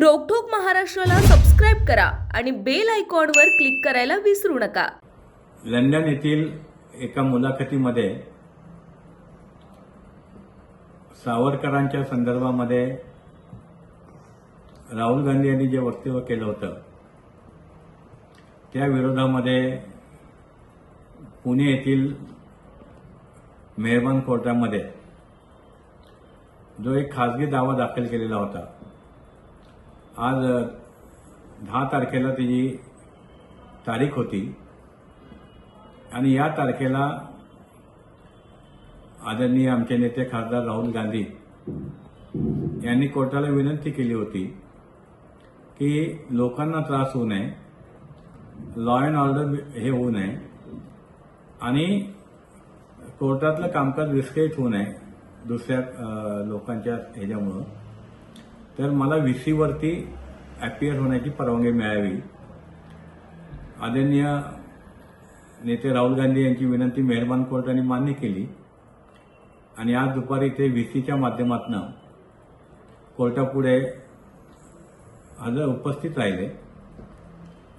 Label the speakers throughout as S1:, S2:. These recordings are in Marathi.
S1: रोकठोक महाराष्ट्राला सबस्क्राईब करा आणि बेल आयकॉनवर क्लिक करायला विसरू नका.
S2: लंडन येथील एका मुलाखतीमध्ये सावरकरांच्या संदर्भामध्ये राहुल गांधी यांनी जे वक्तव्य केलं होतं त्या विरोधामध्ये पुणे येथील मेहरबान कोर्टामध्ये जो एक खासगी दावा दाखल केलेला होता आज दहा तारखेला त्याची तारीख होती. आणि या तारखेला आदरणीय आमचे नेते खासदार राहुल गांधी यांनी कोर्टाला विनंती केली होती की लोकांना त्रास होऊ नये लॉ अँड ऑर्डर हे होऊ नये आणि कोर्टातलं कामकाज विस्कळीत होऊ नये दुसऱ्या लोकांच्या ह्याच्यामुळं. तर मला व्ही सीवरती ॲपियर होण्याची परवानगी मिळावी. आदरणीय नेते राहुल गांधी यांची विनंती मेहरबान कोर्टाने मान्य केली. आणि आज दुपारी ते व्हीसीच्या माध्यमातून कोर्टापुढे हजर उपस्थित राहिले.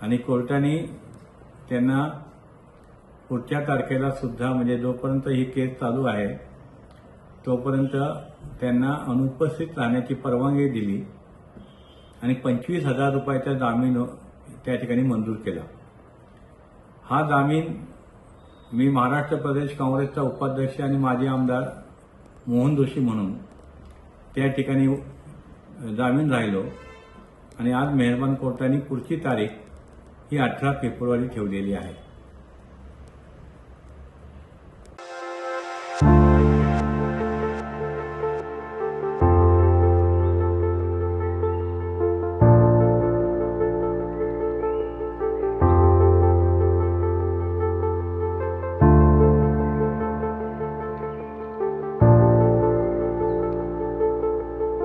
S2: आणि कोर्टाने त्यांना पुढच्या तारखेला सुद्धा म्हणजे जोपर्यंत ही केस चालू आहे तोपर्यंत त्यांना अनुपस्थित राहण्याची परवानगी दिली आणि पंचवीस हजार रुपयाचा जामीन हो- त्या ठिकाणी मंजूर केला. हा जामीन मी महाराष्ट्र प्रदेश काँग्रेसचा उपाध्यक्ष आणि माजी आमदार मोहन जोशी म्हणून त्या ठिकाणी जामीन राहिलो आणि आज मेहरबान कोर्टाने पुढची तारीख ही अठरा फेब्रुवारी ठेवलेली आहे.